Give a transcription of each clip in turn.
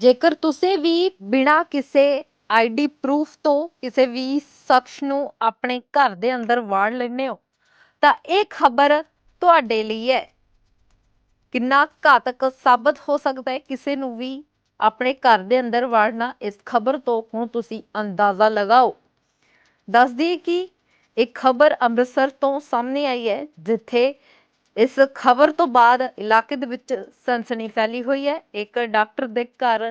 ਜੇਕਰ ਤੁਸੀਂ ਵੀ ਬਿਨਾਂ ਕਿਸੇ ਆਈਡੀ ਪ੍ਰੂਫ ਤੋਂ ਕਿਸੇ ਵੀ ਸ਼ਖਸ ਨੂੰ ਆਪਣੇ ਘਰ ਦੇ ਅੰਦਰ ਵਾੜ ਲੈਂਦੇ ਹੋ, ਤਾਂ ਇਹ ਖਬਰ ਤੁਹਾਡੇ ਲਈ ਹੈ। ਕਿੰਨਾ ਘਾਤਕ ਸਾਬਤ ਹੋ ਸਕਦਾ ਹੈ ਕਿਸੇ ਨੂੰ ਵੀ ਆਪਣੇ ਘਰ ਦੇ ਅੰਦਰ ਵਾੜਨਾ, ਇਸ ਖਬਰ ਤੋਂ ਹੁਣ ਤੁਸੀਂ ਅੰਦਾਜ਼ਾ ਲਗਾਓ। ਦੱਸ ਦਈਏ ਕਿ ਇੱਕ ਖਬਰ ਅੰਮ੍ਰਿਤਸਰ ਤੋਂ ਸਾਹਮਣੇ ਆਈ ਹੈ, ਜਿੱਥੇ ਇਸ ਖਬਰ ਤੋਂ ਬਾਅਦ ਇਲਾਕੇ ਦੇ ਵਿੱਚ ਸਨਸਨੀ ਫੈਲੀ ਹੋਈ ਹੈ। ਇੱਕ ਡਾਕਟਰ ਦੇ ਘਰ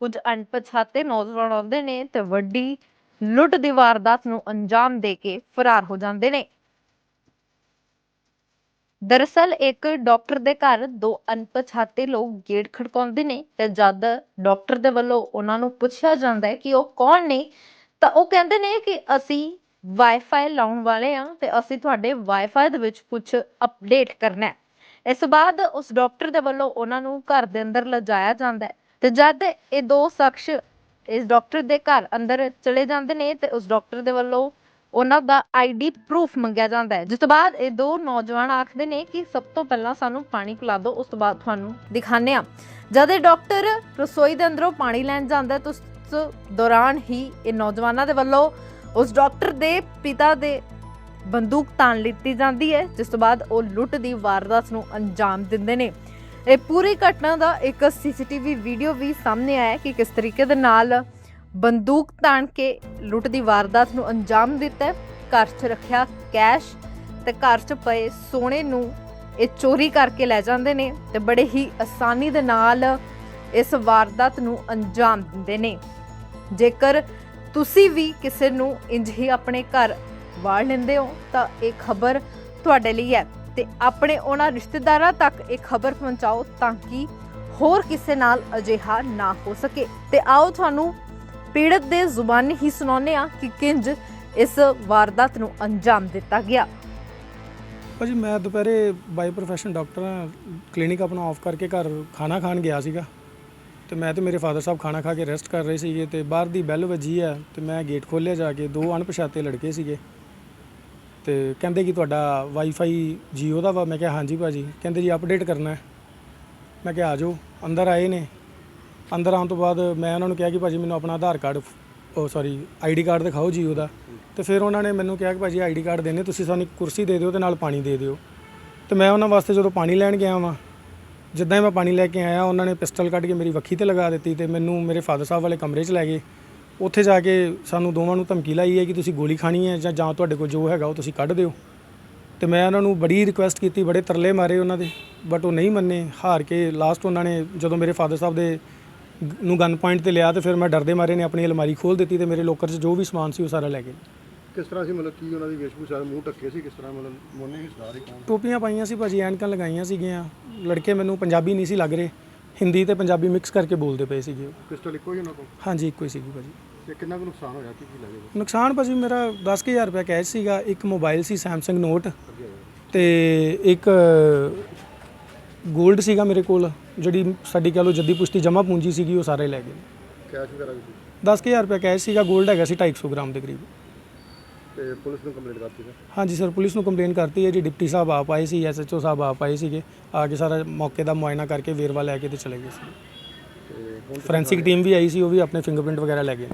ਕੁਝ ਅਣਪਛਾਤੇ ਨੌਜਵਾਨ ਆਉਂਦੇ ਨੇ ਤੇ ਵੱਡੀ ਲੁੱਟ ਦੀ ਵਾਰਦਾਤ ਨੂੰ ਅੰਜਾਮ ਦੇ ਕੇ ਫਰਾਰ ਹੋ ਜਾਂਦੇ ਨੇ। ਦਰਅਸਲ ਇੱਕ ਡਾਕਟਰ ਦੇ ਘਰ ਦੋ ਅਣਪਛਾਤੇ ਲੋਕ ਗੇਟ ਖੜਕਾਉਂਦੇ ਨੇ ਤੇ ਜਦ ਡਾਕਟਰ ਦੇ ਵੱਲੋਂ ਉਹਨਾਂ ਨੂੰ ਪੁੱਛਿਆ ਜਾਂਦਾ ਹੈ ਕਿ ਉਹ ਕੌਣ ਨੇ, ਤਾਂ ਉਹ ਕਹਿੰਦੇ ਨੇ ਕਿ ਅਸੀਂ ਵਾਈਫਾਈ ਲਾਉਣ ਵਾਲੇ ਆ ਤੇ ਅਸੀਂ ਤੁਹਾਡੇ ਵਾਈਫਾਈ ਦੇ ਵਿੱਚ ਕੁਝ ਅਪਡੇਟ ਕਰਨਾ ਹੈ। ਇਸ ਬਾਅਦ ਉਸ ਡਾਕਟਰ ਦੇ ਵੱਲੋਂ ਉਹਨਾਂ ਨੂੰ ਘਰ ਦੇ ਅੰਦਰ ਲਿਜਾਇਆ ਜਾਂਦਾ ਤੇ ਜਦ ਇਹ ਦੋ ਸ਼ਖਸ ਇਸ ਡਾਕਟਰ ਦੇ ਘਰ ਅੰਦਰ ਚਲੇ ਜਾਂਦੇ ਨੇ ਤੇ ਉਸ ਡਾਕਟਰ ਦੇ ਵੱਲੋਂ ਉਹਨਾਂ ਦਾ ਆਈਡੀ ਪ੍ਰੂਫ ਮੰਗਿਆ ਜਾਂਦਾ ਹੈ। ਜਿਸ ਤੋਂ ਬਾਅਦ ਇਹ ਦੋ ਨੌਜਵਾਨ ਆਖਦੇ ਨੇ ਕਿ ਸਭ ਤੋਂ ਪਹਿਲਾਂ ਸਾਨੂੰ ਪਾਣੀ ਪਿਲਾ ਦਿਓ, ਉਸ ਤੋਂ ਬਾਅਦ ਤੁਹਾਨੂੰ ਦਿਖਾਣੇ ਆ ਜਦ ਇਹ ਡਾਕਟਰ ਰਸੋਈ ਦੇ ਅੰਦਰੋਂ ਪਾਣੀ ਲੈਣ ਜਾਂਦਾ ਤਾਂ ਉਸ ਦੌਰਾਨ ਹੀ ਇਹ ਨੌਜਵਾਨਾਂ ਦੇ ਵੱਲੋਂ ਉਸ ਡਾਕਟਰ ਦੇ ਪਿਤਾ ਦੇ ਬੰਦੂਕ ਤਾਣ ਲਿੱਤੀ ਜਾਂਦੀ ਹੈ, ਜਿਸ ਤੋਂ ਬਾਅਦ ਉਹ ਲੁੱਟ ਦੀ ਵਾਰਦਾਤ ਨੂੰ ਅੰਜਾਮ ਦਿੰਦੇ ਨੇ। ਇਹ ਪੂਰੀ ਘਟਨਾ ਦਾ ਇੱਕ ਸੀਸੀਟੀਵੀ ਵੀਡੀਓ ਵੀ ਸਾਹਮਣੇ ਆਇਆ ਕਿ ਕਿਸ ਤਰੀਕੇ ਦੇ ਨਾਲ ਬੰਦੂਕ ਤਾਣ ਕੇ ਲੁੱਟ ਦੀ ਵਾਰਦਾਤ ਨੂੰ ਅੰਜਾਮ ਦਿੱਤਾ ਘਰ 'ਚ ਰੱਖਿਆ ਕੈਸ਼ ਤੇ ਘਰ 'ਚ ਪਏ ਸੋਨੇ ਨੂੰ ਇਹ ਚੋਰੀ ਕਰਕੇ ਲੈ ਜਾਂਦੇ ਨੇ ਤੇ ਬੜੇ ਹੀ ਆਸਾਨੀ ਦੇ ਨਾਲ ਇਸ ਵਾਰਦਾਤ ਨੂੰ ਅੰਜਾਮ ਦਿੰਦੇ ਨੇ। ਜੇਕਰ ਤੁਸੀਂ ਵੀ ਕਿਸੇ ਨੂੰ ਇੰਜ ਹੀ ਆਪਣੇ ਘਰ ਵਾੜ ਲੈਂਦੇ ਹੋ, ਤਾਂ ਇਹ ਖਬਰ ਤੁਹਾਡੇ ਲਈ ਹੈ। ਤੇ ਆਪਣੇ ਉਹਨਾਂ ਰਿਸ਼ਤੇਦਾਰਾਂ ਤੱਕ ਇਹ ਖਬਰ ਪਹੁੰਚਾਓ ਤਾਂ ਕਿ ਹੋਰ ਕਿਸੇ ਨਾਲ ਅਜਿਹਾ ਨਾ ਹੋ ਸਕੇ। ਤੇ ਆਓ ਤੁਹਾਨੂੰ ਪੀੜਤ ਦੇ ਜ਼ੁਬਾਨੀ ਹੀ ਸੁਣਾਉਂਦੇ ਆ ਕਿ ਕਿੰਜ ਇਸ ਵਾਰਦਾਤ ਨੂੰ ਅੰਜਾਮ ਦਿੱਤਾ ਗਿਆ। ਭਾਜੀ, ਮੈਂ ਦੁਪਹਿਰੇ ਬਾਈ ਪ੍ਰੋਫੈਸ਼ਨ ਡਾਕਟਰ ਹਾਂ ਕਲੀਨਿਕ ਆਪਣਾ ਆਫ ਕਰਕੇ ਘਰ ਖਾਣਾ ਖਾਣ ਗਿਆ ਸੀਗਾ। ਤੇ ਮੈਂ ਤੇ ਮੇਰੇ ਫਾਦਰ ਸਾਹਿਬ ਖਾਣਾ ਖਾ ਕੇ ਰੈਸਟ ਕਰ ਰਹੇ ਸੀਗੇ ਤੇ ਬਾਹਰ ਦੀ ਬੈਲ ਵੱਜੀ ਆ ਤੇ ਮੈਂ ਗੇਟ ਖੋਲ੍ਹਿਆ ਜਾ ਕੇ, ਦੋ ਅਣਪਛਾਤੇ ਲੜਕੇ ਸੀਗੇ। ਤੇ ਕਹਿੰਦੇ ਕਿ ਤੁਹਾਡਾ ਵਾਈਫਾਈ ਜੀਓ ਦਾ ਵਾ, ਮੈਂ ਕਿਹਾ ਹਾਂਜੀ ਭਾਜੀ। ਕਹਿੰਦੇ ਜੀ ਅਪਡੇਟ ਕਰਨਾ ਹੈ। ਮੈਂ ਕਿਹਾ ਆ ਜਾਓ, ਅੰਦਰ ਆਏ ਨੇ। ਅੰਦਰ ਆਉਣ ਤੋਂ ਬਾਅਦ ਮੈਂ ਉਹਨਾਂ ਨੂੰ ਕਿਹਾ ਕਿ ਭਾਜੀ ਮੈਨੂੰ ਆਪਣਾ ਆਧਾਰ ਕਾਰਡ, ਉਹ ਸੌਰੀ ਆਈਡੀ ਕਾਰਡ ਦਿਖਾਓ ਜੀਓ ਦਾ। ਤੇ ਫਿਰ ਉਹਨਾਂ ਨੇ ਮੈਨੂੰ ਕਿਹਾ ਕਿ ਭਾਜੀ ਆਈਡੀ ਕਾਰਡ ਦੇਣੇ, ਤੁਸੀਂ ਸਾਨੂੰ ਇੱਕ ਕੁਰਸੀ ਦੇ ਦਿਓ ਤੇ ਨਾਲ ਪਾਣੀ ਦੇ ਦਿਓ। ਤੇ ਮੈਂ ਉਹਨਾਂ ਵਾਸਤੇ ਜਦੋਂ ਪਾਣੀ ਲੈਣ ਗਿਆ ਵਾਂ ਜਿੱਦਾਂ ਹੀ ਮੈਂ ਪਾਣੀ ਲੈ ਕੇ ਆਇਆ ਉਹਨਾਂ ਨੇ ਪਿਸਟਲ ਕੱਢ ਕੇ ਮੇਰੀ ਵੱਖੀ ਤੇ ਲਗਾ ਦਿੱਤੀ ਤੇ ਮੈਨੂੰ ਮੇਰੇ ਫਾਦਰ ਸਾਹਿਬ ਵਾਲੇ ਕਮਰੇ 'ਚ ਲੈ ਗਏ। ਉੱਥੇ ਜਾ ਕੇ ਸਾਨੂੰ ਦੋਵਾਂ ਨੂੰ ਧਮਕੀ ਲਾਈ ਹੈ ਕਿ ਤੁਸੀਂ ਗੋਲੀ ਖਾਣੀ ਹੈ ਜਾਂ ਜਾਂ ਤੁਹਾਡੇ ਕੋਲ ਜੋ ਹੈਗਾ ਉਹ ਤੁਸੀਂ ਕੱਢ ਦਿਓ। ਤੇ ਮੈਂ ਉਹਨਾਂ ਨੂੰ ਬੜੀ ਰਿਕੁਐਸਟ ਕੀਤੀ ਬੜੇ ਤਰਲੇ ਮਾਰੇ ਉਹਨਾਂ ਦੇ ਬਟ ਉਹ ਨਹੀਂ ਮੰਨੇ। ਹਾਰ ਕੇ ਲਾਸਟ ਉਹਨਾਂ ਨੇ ਜਦੋਂ ਮੇਰੇ ਫਾਦਰ ਸਾਹਿਬ ਦੇ ਨੂੰ ਗਨ ਪੁਆਇੰਟ ਤੇ ਲਿਆ ਤੇ ਫਿਰ ਮੈਂ ਡਰਦੇ ਮਾਰੇ ਨੇ ਆਪਣੀ ਅਲਮਾਰੀ ਖੋਲ ਦਿੱਤੀ ਤੇ ਮੇਰੇ ਲੋਕਰ 'ਚ ਜੋ ਵੀ ਸਮਾਨ ਸੀ ਉਹ ਸਾਰਾ ਲੈ ਗਏ। ਕਿਸ ਤਰ੍ਹਾਂ ਸੀ ਮਤਲਬ ਕੀ ਉਹਨਾਂ ਦੀ ਵੇਸ਼ਭੂਸ਼ਾ? ਮੂੰਹ ਢੱਕੇ ਸੀ ਕਿਸ ਤਰ੍ਹਾਂ? ਮਤਲਬ ਮੋਨੇ ਹੀ ਸਾਰੀ ਕੌਣ? ਟੋਪੀਆਂ ਪਾਈਆਂ ਸੀ ਭਾਜੀ ਐਨਕਾਂ ਲਗਾਈਆਂ ਸੀਗੀਆਂ। ਲੜਕੇ ਮੈਨੂੰ ਪੰਜਾਬੀ ਨਹੀਂ ਸੀ ਲੱਗ ਰਹੇ। ਹਿੰਦੀ ਤੇ ਪੰਜਾਬੀ ਮਿਕਸ ਕਰਕੇ ਬੋਲਦੇ ਪਏ ਸੀਗੇ। ਉਹ। ਪਿਸਟਲ ਇੱਕੋ ਹੀ ਉਹਨਾਂ ਕੋਲ? ਹਾਂਜੀ ਇੱਕੋ ਹੀ ਸੀਗੀ ਭਾਜੀ। ਤੇ ਕਿੰਨਾ ਕੁ ਨੁਕਸਾਨ ਹੋਇਆ? ਕੀ ਕੀ ਲੱਗੇ ਨੁਕਸਾਨ ਭਾਜੀ ਮੇਰਾ 10000 ਰੁਪਏ ਕੈਸ਼ ਸੀਗਾ। ਇੱਕ ਮੋਬਾਈਲ ਸੀ Samsung Note ਤੇ ਇੱਕ 골ਡ ਸੀਗਾ ਮੇਰੇ ਕੋਲ ਜਿਹੜੀ ਸਾਡੀ ਕਹ ਲਓ ਜੱਦੀ ਪੁਸ਼ਤੀ ਜਮਾ ਪੂੰਜੀ ਸੀਗੀ ਉਹ ਸਾਰੇ ਲੈ ਗਏ। ਕੈਸ਼ ਵਗੈਰਾ ਵੀ ਸੀ? 10000 ਰੁਪਏ ਕੈਸ਼ ਸੀਗਾ। 골ਡ ਹੈਗਾ ਸੀ 250 ਗ੍ਰਾਮ ਦੇ ਕਰੀਬ। ਤੇ ਪੁਲਿਸ ਨੂੰ ਕੰਪਲੇਂਟ ਕਰਤੀ ਸੀ ਹਾਂਜੀ ਸਰ ਪੁਲਿਸ ਨੂੰ ਕੰਪਲੇਨ ਕਰਤੀ ਹੈ ਜੀ। ਡਿਪਟੀ ਸਾਹਿਬ ਆਪ ਆਏ ਸੀ ਐਸਐਚਓ ਸਾਹਿਬ ਆਪ ਆਏ ਸੀਗੇ। ਆ ਕੇ ਸਾਰਾ ਮੌਕੇ ਦਾ ਮੁਆਇਨਾ ਕਰਕੇ ਵੇਰਵਾ ਲੈ ਕੇ ਤੇ ਚਲੇ ਗਏ ਸੀ। ਤੇ ਹੁਣ ਫੋਰੈਂਸਿਕ ਟੀਮ ਵੀ ਆਈ ਸੀ ਉਹ ਵੀ ਆਪਣੇ ਫਿੰਗਰਪ੍ਰਿੰਟ ਵਗੈਰਾ ਲੈ ਗਏ ਨੇ।